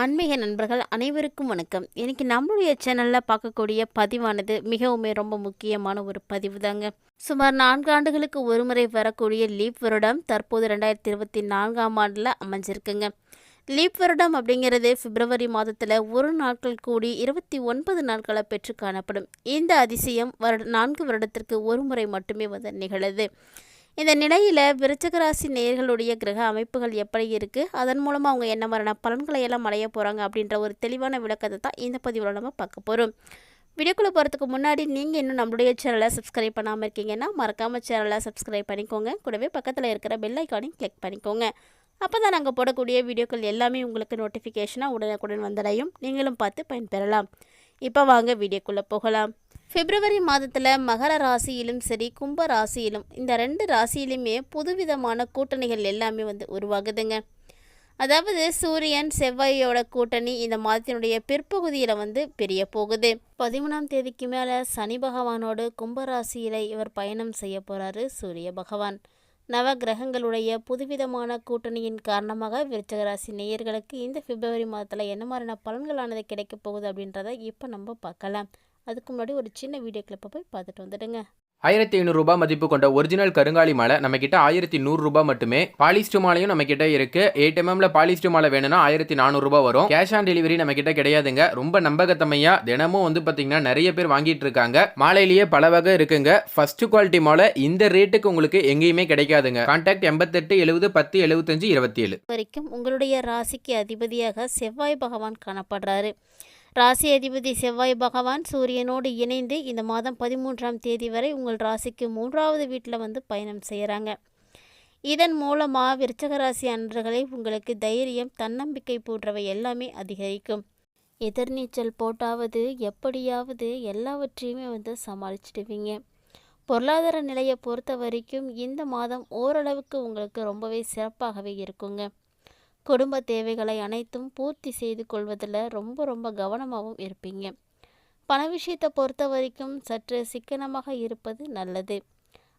ஆன்மீக நண்பர்கள் அனைவருக்கும் வணக்கம். இன்னைக்கு நம்மளுடைய சேனலில் பார்க்கக்கூடிய பதிவானது மிகவுமே ரொம்ப முக்கியமான ஒரு பதிவு தாங்க சுமார் நான்கு ஆண்டுகளுக்கு ஒருமுறை வரக்கூடிய லீப் வருடம் தற்போது ரெண்டாயிரத்தி இருபத்தி நான்காம் ஆண்டில் அமைஞ்சிருக்குங்க. லீப் வருடம் அப்படிங்கிறது பிப்ரவரி மாதத்தில் ஒரு நாட்கள் கூடி இருபத்தி ஒன்பது நாட்களை பெற்று காணப்படும். இந்த அதிசயம் வருட நான்கு வருடத்திற்கு ஒரு முறை மட்டுமே வந்து நிகழுது. இந்த நிலையில் விருச்சகராசி நேர்களுடைய கிரக அமைப்புகள் எப்படி இருக்குது அதன் மூலமாக அவங்க என்ன மாதிரியான பலன்களை எல்லாம் அடைய போகிறாங்க அப்படின்ற ஒரு தெளிவான விளக்கத்தை தான் இந்த பதிவில் நம்ம பார்க்க போகிறோம் வீடியோக்குள்ளே போகிறதுக்கு முன்னாடி நீங்கள் இன்னும் நம்மளுடைய சேனலை சப்ஸ்கிரைப் பண்ணாமல் இருக்கீங்கன்னா மறக்காமல் சேனலை சப்ஸ்கிரைப் பண்ணிக்கோங்க. கூடவே பக்கத்தில் இருக்கிற பெல் ஐக்கானையும் கிளிக் பண்ணிக்கோங்க. அப்போ தான் நாங்கள் போடக்கூடிய வீடியோக்கள் எல்லாமே உங்களுக்கு நோட்டிஃபிகேஷனாக உடனுக்குடன் வந்தடையும். நீங்களும் பார்த்து பயன்பெறலாம். இப்போ வாங்க வீடியோக்குள்ளே போகலாம். பிப்ரவரி மாதத்தில் மகர ராசியிலும் சரி கும்ப ராசியிலும் இந்த ரெண்டு ராசியிலுமே புதுவிதமான கூட்டணிகள் எல்லாமே வந்து உருவாகுதுங்க. அதாவது சூரியன் செவ்வாயோட கூட்டணி இந்த மாதத்தினுடைய பிற்பகுதியில் வந்து பெரிய போகுது. பதிமூணாம் தேதிக்கு மேலே சனி பகவானோடு கும்பராசியில் இவர் பயணம் செய்ய போகிறாரு சூரிய பகவான். நவ கிரகங்களுடைய புதுவிதமான கூட்டணியின் காரணமாக விருச்சக ராசி நேயர்களுக்கு இந்த பிப்ரவரி மாதத்தில் என்ன மாதிரியான பலன்களானது கிடைக்க போகுது அப்படின்றத இப்போ நம்ம பார்க்கலாம். அதுக்கு முன்னாடி ஒரு சின்ன வீடியோ கிளிப்பை போய் பார்த்துட்டு வந்துடுங்க. ஆயிரத்தி ஐநூறுரூபா மதிப்பு கொண்ட ஒரிஜினல் கருங்காலி மாலை நம்ம கிட்ட ஆயிரத்தி நூறுரூபா மட்டுமே. பாலிஸ்டு மாலையும் நம்ம கிட்ட இருக்கு எயிட் எம்எம்ல பாலிஸ்டு மாலை வேணும்னா ஆயிரத்தி நானூறுரூபா வரும். கேஷ் ஆன் டெலிவரி நம்ம கிட்ட கிடையாதுங்க. ரொம்ப நம்பகத்தமையா தினமும் வந்து பாத்தீங்கன்னா நிறைய பேர் வாங்கிட்டு இருக்காங்க. மாலையிலேயே பல வகை இருக்குங்க. ஃபர்ஸ்ட் குவாலிட்டி மாலை இந்த ரேட்டுக்கு உங்களுக்கு எங்கேயுமே கிடைக்காதுங்க. கான்டாக்ட் எண்பத்தெட்டு எழுபது பத்து எழுபத்தஞ்சு இருபத்தி ஏழு வரைக்கும் உங்களுடைய ராசிக்கு அதிபதியாக செவ்வாய் பகவான் காணப்படுறாரு. ராசி அதிபதி செவ்வாய் பகவான் சூரியனோடு இணைந்து இந்த மாதம் பதிமூன்றாம் தேதி வரை உங்கள் ராசிக்கு மூன்றாவது வீட்டில் வந்து பயணம் செய்கிறாங்க. இதன் மூலமாக விருச்சக ராசி அன்றர்களை உங்களுக்கு தைரியம் தன்னம்பிக்கை போன்றவை எல்லாமே அதிகரிக்கும். எதிர்நீச்சல் போட்டாவது எப்படியாவது எல்லாவற்றையுமே வந்து சமாளிச்சிடுவீங்க. பொருளாதார நிலையை பொறுத்த வரைக்கும் இந்த மாதம் ஓரளவுக்கு உங்களுக்கு ரொம்பவே சிறப்பாகவே இருக்குங்க. குடும்ப தேவைகளை அனைத்தும் பூர்த்தி செய்து கொள்வதில் ரொம்ப ரொம்ப கவனமாகவும் இருப்பீங்க. பண விஷயத்தை பொறுத்த வரைக்கும் சற்று சிக்கனமாக இருப்பது நல்லது.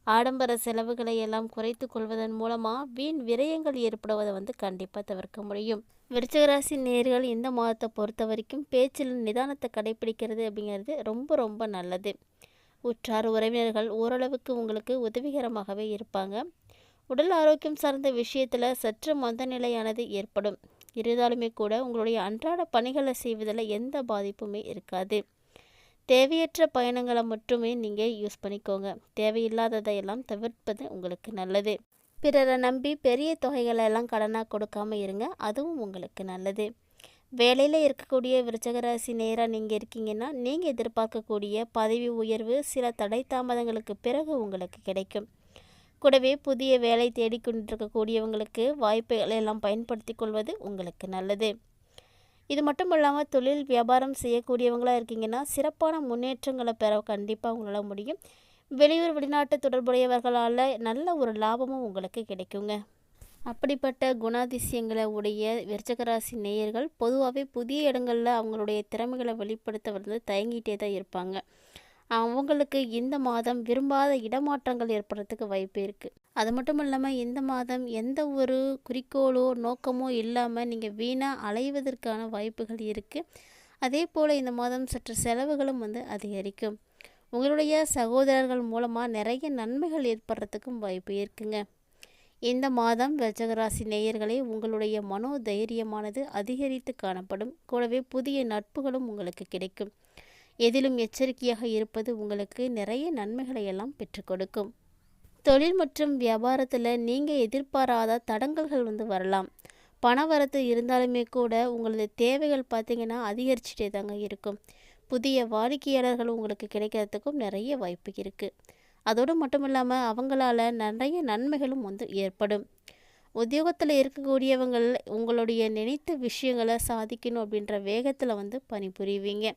ஆடம்பர செலவுகளை எல்லாம் குறைத்து கொள்வதன் மூலமாக வீண் விரயங்கள் ஏற்படுவதை வந்து கண்டிப்பாக தவிர்க்க முடியும். விருச்சகராசி நேர்கள் இந்த மாதத்தை பொறுத்த வரைக்கும் பேச்சில் நிதானத்தை கடைபிடிக்கிறது அப்படிங்கிறது ரொம்ப ரொம்ப நல்லது. உற்றார் உறவினர்கள் ஓரளவுக்கு உங்களுக்கு உதவிகரமாகவே இருப்பாங்க. உடல் ஆரோக்கியம் சார்ந்த விஷயத்தில் சற்று மந்த நிலையானது ஏற்படும். இருந்தாலுமே கூட உங்களுடைய அன்றாட பணிகளை செய்வதில் எந்த பாதிப்புமே இருக்காது. தேவையற்ற பயணங்களை மட்டுமே நீங்கள் யூஸ் பண்ணிக்கோங்க. தேவையில்லாததையெல்லாம் தவிர்ப்பது உங்களுக்கு நல்லது. பிறரை நம்பி பெரிய தொகைகளை எல்லாம் கடனாக கொடுக்காம இருங்க அதுவும் உங்களுக்கு நல்லது. வேலையில் இருக்கக்கூடிய விருச்சகராசி நேராக நீங்கள் இருக்கீங்கன்னா நீங்கள் எதிர்பார்க்கக்கூடிய பதவி உயர்வு சில தடை தாமதங்களுக்கு பிறகு உங்களுக்கு கிடைக்கும். கூடவே புதிய வேலை தேடிக்கொண்டிருக்கக்கூடியவங்களுக்கு வாய்ப்புகளை எல்லாம் பயன்படுத்தி கொள்வது உங்களுக்கு நல்லது. இது மட்டும் இல்லாமல் தொழில் வியாபாரம் செய்யக்கூடியவங்களாக இருக்கீங்கன்னா சிறப்பான முன்னேற்றங்களை பெற கண்டிப்பாக உங்களால் முடியும். வெளியூர் வெளிநாட்டு தொடர்புடையவர்களால் நல்ல ஒரு லாபமும் உங்களுக்கு கிடைக்குங்க. அப்படிப்பட்ட குணாதிசயங்களை உடைய விருச்சகராசி நேயர்கள் பொதுவாகவே புதிய இடங்களில் அவங்களுடைய திறமைகளை வெளிப்படுத்த வந்து தயங்கிட்டே தான் இருப்பாங்க. அவங்களுக்கு இந்த மாதம் விரும்பாத இடமாற்றங்கள் ஏற்படுறதுக்கு வாய்ப்பு இருக்குது அது மட்டும் இல்லாமல் இந்த மாதம் எந்த ஒரு குறிக்கோளோ நோக்கமோ இல்லாமல் நீங்கள் வீணாக அலைவதற்கான வாய்ப்புகள் இருக்குது அதே போல் இந்த மாதம் சற்று செலவுகளும் வந்து அதிகரிக்கும். உங்களுடைய சகோதரர்கள் மூலமாக நிறைய நன்மைகள் ஏற்படுறதுக்கும் வாய்ப்பு இருக்குங்க. இந்த மாதம் விருச்சகராசி நேயர்களே உங்களுடைய மனோ தைரியமானது அதிகரித்து காணப்படும். கூடவே புதிய நட்புகளும் உங்களுக்கு கிடைக்கும். எதிலும் எச்சரிக்கையாக இருப்பது உங்களுக்கு நிறைய நன்மைகளை எல்லாம் பெற்றுக் கொடுக்கும். தொழில் மற்றும் வியாபாரத்தில் நீங்கள் எதிர்பாராத தடங்கல்கள் வந்து வரலாம். பண வரத்து இருந்தாலுமே கூட உங்களது தேவைகள் பார்த்திங்கன்னா அதிகரிச்சுட்டே தாங்க இருக்கும். புதிய வாடிக்கையாளர்கள் உங்களுக்கு கிடைக்கிறதுக்கும் நிறைய வாய்ப்பு இருக்குது அதோடு மட்டும் இல்லாமல் அவங்களால நிறைய நன்மைகளும் வந்து ஏற்படும். உத்தியோகத்தில் இருக்கக்கூடியவங்கள் உங்களுடைய நினைத்த விஷயங்களை சாதிக்கணும் அப்படின்ற வேகத்தில் வந்து பணிபுரிவீங்க.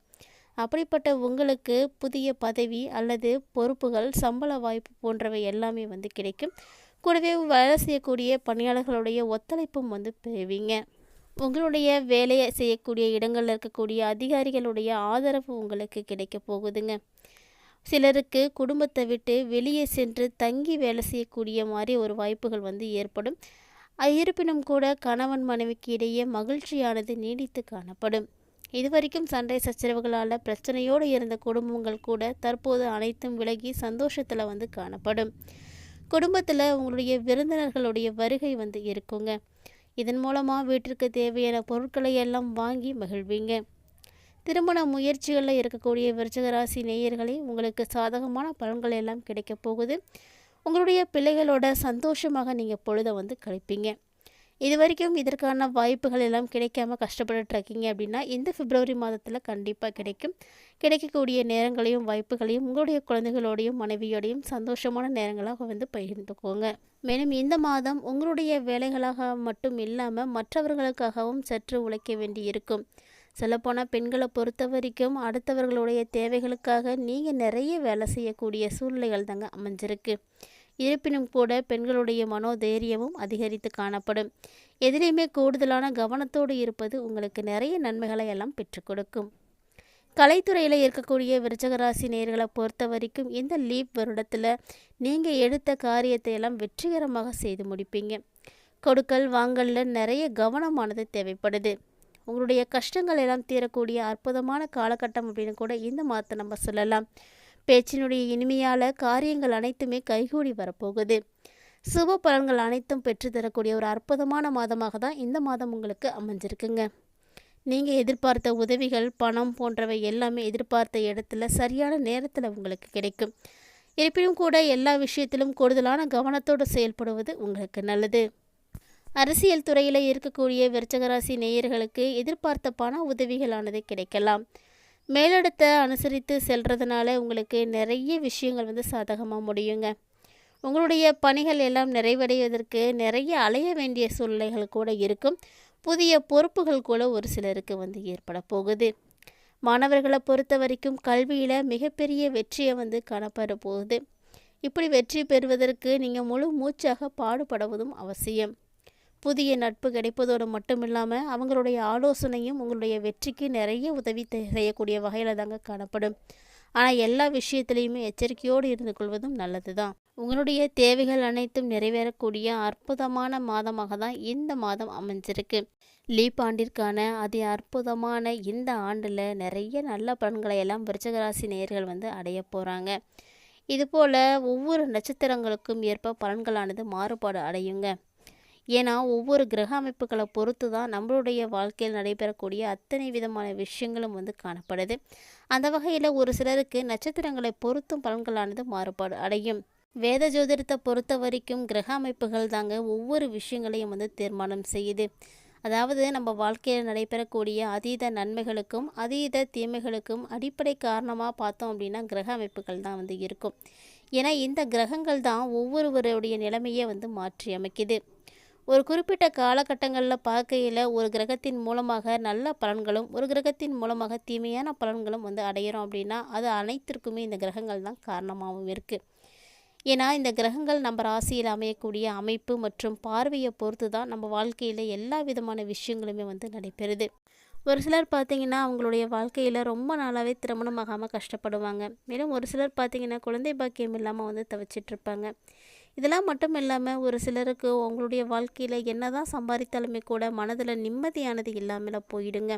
அப்படிப்பட்ட உங்களுக்கு புதிய பதவி அல்லது பொறுப்புகள் சம்பள வாய்ப்பு போன்றவை எல்லாமே வந்து கிடைக்கும். கூடவே வேலை செய்யக்கூடிய பணியாளர்களுடைய ஒத்துழைப்பும் வந்து பெறுவீங்க. உங்களுடைய வேலையை செய்யக்கூடிய இடங்களில் இருக்கக்கூடிய அதிகாரிகளுடைய ஆதரவு உங்களுக்கு கிடைக்க போகுதுங்க. சிலருக்கு குடும்பத்தை விட்டு வெளியே சென்று தங்கி வேலை செய்யக்கூடிய மாதிரி ஒரு வாய்ப்புகள் வந்து ஏற்படும். இருப்பினும் கூட கணவன் மனைவிக்கு இடையே மகிழ்ச்சியானது நீடித்து காணப்படும். இதுவரைக்கும் சண்டை சச்சரவுகளால் பிரச்சனையோடு இருந்த குடும்பங்கள் கூட தற்போது அனைத்தும் விலகி சந்தோஷத்தில் வந்து காணப்படும். குடும்பத்தில் உங்களுடைய விருந்தினர்களுடைய வருகை வந்து இருக்குங்க. இதன் மூலமாக வீட்டிற்கு தேவையான பொருட்களை எல்லாம் வாங்கி மகிழ்வீங்க. திருமண முயற்சிகளில் இருக்கக்கூடிய விருச்சகராசி நேயர்களே உங்களுக்கு சாதகமான பலன்கள் எல்லாம் கிடைக்கப் போகுது. உங்களுடைய பிள்ளைகளோட சந்தோஷமாக நீங்கள் பொழுதை வந்து கழிப்பீங்க. இது வரைக்கும் இதற்கான வாய்ப்புகள் எல்லாம் கிடைக்காம கஷ்டப்பட்டு இருக்கீங்க அப்படின்னா இந்த பிப்ரவரி மாதத்தில் கண்டிப்பாக கிடைக்கும். கிடைக்கக்கூடிய நேரங்களையும் வாய்ப்புகளையும் உங்களுடைய குழந்தைகளோடையும் மனைவியோடையும் சந்தோஷமான நேரங்களாக வந்து பகிர்ந்துக்கோங்க. மேலும் இந்த மாதம் உங்களுடைய வேலைகளாக மட்டும் இல்லாமல் மற்றவர்களுக்காகவும் சற்று உழைக்க வேண்டி இருக்கும். சொல்லப்போனால் பெண்களை பொறுத்த வரைக்கும் அடுத்தவர்களுடைய தேவைகளுக்காக நீங்கள் நிறைய வேலை செய்யக்கூடிய சூழ்நிலைகள் தாங்க அமைஞ்சிருக்கு. இருப்பினும் கூட பெண்களுடைய மனோதைரியமும் அதிகரித்து காணப்படும். எதிலையுமே கூடுதலான கவனத்தோடு இருப்பது உங்களுக்கு நிறைய நன்மைகளை எல்லாம் பெற்றுக் கொடுக்கும். கலைத்துறையில் இருக்கக்கூடிய விருச்சகராசி நேர்களை பொறுத்த வரைக்கும் இந்த லீப் வருடத்தில் நீங்கள் எடுத்த காரியத்தை எல்லாம் வெற்றிகரமாக செய்து முடிப்பீங்க. கொடுக்கல் வாங்கல்ல நிறைய கவனமானது தேவைப்படுது. உங்களுடைய கஷ்டங்கள் எல்லாம் தீரக்கூடிய அற்புதமான காலகட்டம் அப்படின்னு கூட இந்த மாதத்தை நம்ம சொல்லலாம். பேச்சினுடைய இனிமையால் காரியங்கள் அனைத்துமே கைகூடி வரப்போகுது. சுப பலன்கள் அனைத்தும் பெற்றுத்தரக்கூடிய ஒரு அற்புதமான மாதமாக தான் இந்த மாதம் உங்களுக்கு அமைஞ்சிருக்குங்க. நீங்கள் எதிர்பார்த்த உதவிகள் பணம் போன்றவை எல்லாமே எதிர்பார்த்த இடத்துல சரியான நேரத்தில் உங்களுக்கு கிடைக்கும். இருப்பினும் கூட எல்லா விஷயத்திலும் கூடுதலான கவனத்தோடு செயல்படுவது உங்களுக்கு நல்லது. அரசியல் துறையில் இருக்கக்கூடிய விருச்சகராசி நேயர்களுக்கு எதிர்பார்த்த பண உதவிகளானது கிடைக்கலாம். மேலிடத்தை அனுசரித்து செல்கிறதுனால உங்களுக்கு நிறைய விஷயங்கள் வந்து சாதகமாக முடியுங்க. உங்களுடைய பணிகள் எல்லாம் நிறைவடைவதற்கு நிறைய அலைய வேண்டிய சூழ்நிலைகள் கூட இருக்கும். புதிய பொறுப்புகள் கூட ஒரு சிலருக்கு வந்து ஏற்பட போகுது. மாணவர்களை பொறுத்த வரைக்கும் கல்வியில் மிகப்பெரிய வெற்றியை வந்து காணப்பட போகுது. இப்படி வெற்றி பெறுவதற்கு நீங்கள் முழு மூச்சாக பாடுபடுவதும் அவசியம். புதிய நட்பு கிடைப்பதோடு மட்டும் இல்லாமல் அவங்களுடைய ஆலோசனையும் உங்களுடைய வெற்றிக்கு நிறைய உதவி செய்யக்கூடிய வகையில் தாங்க காணப்படும். ஆனால் எல்லா விஷயத்துலேயுமே எச்சரிக்கையோடு இருந்து கொள்வதும் நல்லது தான் உங்களுடைய தேவைகள் அனைத்தும் நிறைவேறக்கூடிய அற்புதமான மாதமாக தான் இந்த மாதம் அமைஞ்சிருக்கு. லீப் ஆண்டிற்கான அதி அற்புதமான இந்த ஆண்டில் நிறைய நல்ல பலன்களை எல்லாம் விருச்சகராசி நேயர்கள் வந்து அடைய போகிறாங்க இதுபோல் ஒவ்வொரு நட்சத்திரங்களுக்கும் ஏற்ப பலன்களானது மாறுபாடு அடையுங்க. ஏன்னா ஒவ்வொரு கிரக அமைப்புகளை பொறுத்து தான் நம்மளுடைய வாழ்க்கையில் நடைபெறக்கூடிய அத்தனை விதமான விஷயங்களும் வந்து காணப்படுது. அந்த வகையில் ஒரு சிலருக்கு நட்சத்திரங்களை பொறுத்தும் பலன்களானது மாறுபாடு அடையும். வேத ஜோதிடத்தை பொறுத்த வரைக்கும் கிரக அமைப்புகள் தாங்க ஒவ்வொரு விஷயங்களையும் வந்து தீர்மானம் செய்யுது. அதாவது நம்ம வாழ்க்கையில் நடைபெறக்கூடிய அதீத நன்மைகளுக்கும் அதீத தீமைகளுக்கும் அடிப்படை காரணமாக பார்த்தோம் அப்படின்னா கிரக அமைப்புகள் தான் வந்து இருக்கும். ஏன்னா இந்த கிரகங்கள் தான் ஒவ்வொருவருடைய நிலைமையை வந்து மாற்றி அமைக்குது ஒரு குறிப்பிட்ட காலகட்டங்களில் பார்க்கையில் ஒரு கிரகத்தின் மூலமாக நல்ல பலன்களும் ஒரு கிரகத்தின் மூலமாக தீமையான பலன்களும் வந்து அடையிறோம் அப்படின்னா அது அனைத்திற்குமே இந்த கிரகங்கள் தான் காரணமாகவும் இருக்குது ஏன்னா இந்த கிரகங்கள் நம்ம ராசியில் அமையக்கூடிய அமைப்பு மற்றும் பார்வையை பொறுத்து தான் நம்ம வாழ்க்கையில் எல்லா விதமான விஷயங்களுமே வந்து நடைபெறுது. ஒரு சிலர் பார்த்திங்கன்னா அவங்களுடைய வாழ்க்கையில் ரொம்ப நாளாகவே திருமணமாகாமல் கஷ்டப்படுவாங்க. மேலும் ஒரு சிலர் பார்த்திங்கன்னா குழந்தை பாக்கியம் இல்லாமல் வந்து தவச்சிட்ருப்பாங்க இதெல்லாம் மட்டும் இல்லாமல் ஒரு சிலருக்கு உங்களுடைய வாழ்க்கையில் என்னதான் சம்பாதித்தாலுமே கூட மனதில் நிம்மதியானது இல்லாமல் போயிடுங்க.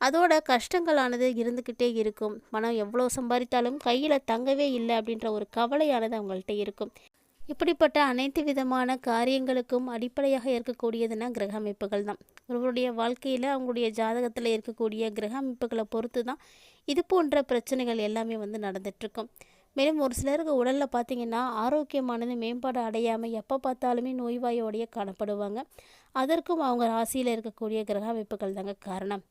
அதோட கஷ்டங்களானது இருந்துக்கிட்டே இருக்கும். மனம் எவ்வளோ சம்பாதித்தாலும் கையில் தங்கவே இல்லை அப்படின்ற ஒரு கவலையானது அவங்கள்ட்ட இருக்கும். இப்படிப்பட்ட அனைத்து விதமான காரியங்களுக்கும் அடிப்படையாக இருக்கக்கூடியதுன்னா கிரக அமைப்புகள் தான். ஒருவருடைய வாழ்க்கையில் அவங்களுடைய ஜாதகத்தில் இருக்கக்கூடிய கிரக அமைப்புகளை பொறுத்து தான் இது போன்ற பிரச்சனைகள் எல்லாமே வந்து நடந்துட்டுருக்கும் மேலும் ஒரு சிலருக்கு உடலில் பார்த்தீங்கன்னா ஆரோக்கியமானது மேம்பாடு அடையாமல் எப்போ பார்த்தாலுமே நோய்வாயோடைய காணப்படுவாங்க. அதற்கும் அவங்க ராசியில் இருக்கக்கூடிய கிரக அமைப்புகள் தாங்க காரணம்.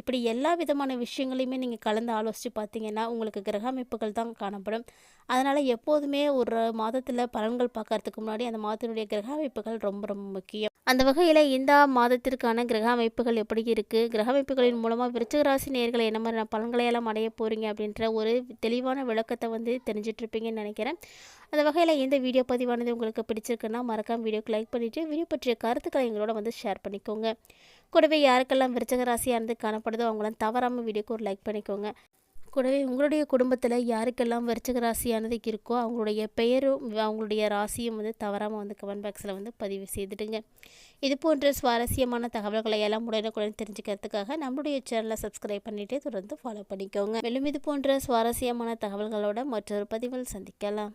இப்படி எல்லா விதமான விஷயங்களையுமே நீங்கள் கலந்து ஆலோசித்து பார்த்தீங்கன்னா உங்களுக்கு கிரக அமைப்புகள் தான் காணப்படும். அதனால் எப்போதுமே ஒரு மாதத்தில் பலன்கள் பார்க்கறதுக்கு முன்னாடி அந்த மாதத்தினுடைய கிரக அமைப்புகள் ரொம்ப ரொம்ப முக்கியம். அந்த வகையில் இந்த மாதத்திற்கான கிரக அமைப்புகள் எப்படி இருக்குது கிரக அமைப்புகளின் மூலமாக விருச்சகராசி நேர்களை என்ன மாதிரியான பலன்களையெல்லாம் அடைய போகிறீங்க அப்படின்ற ஒரு தெளிவான விளக்கத்தை வந்து தெரிஞ்சிட்ருப்பீங்கன்னு நினைக்கிறேன். அந்த வகையில் இந்த வீடியோ பதிவானது உங்களுக்கு பிடிச்சிருக்குன்னா மறக்காம வீடியோக்கு லைக் பண்ணிவிட்டு வீடியோ பற்றிய கருத்துக்களை எங்களோட வந்து ஷேர் பண்ணிக்கோங்க. கூடவே யாருக்கெல்லாம் விருச்சகராசியாக இருந்து காணப்படும் தேவைப்படுதோ அவங்களாம் தவறாமல் வீடியோக்கு ஒரு லைக் பண்ணிக்கோங்க. கூடவே உங்களுடைய குடும்பத்தில் யாருக்கெல்லாம் விருச்சக ராசியானது இருக்கோ அவங்களுடைய பெயரும் அவங்களுடைய ராசியும் வந்து தவறாமல் வந்து கமெண்ட் பாக்ஸில் வந்து பதிவு செய்துடுங்க. இது போன்ற சுவாரஸ்யமான தகவல்களை எல்லாம் உடனுக்குடன் தெரிஞ்சுக்கிறதுக்காக நம்மளுடைய சேனலை சப்ஸ்கிரைப் பண்ணிவிட்டு தொடர்ந்து ஃபாலோ பண்ணிக்கோங்க. மேலும் இது போன்ற சுவாரஸ்யமான தகவல்களோட மற்றொரு பதிவில் சந்திக்கலாம்.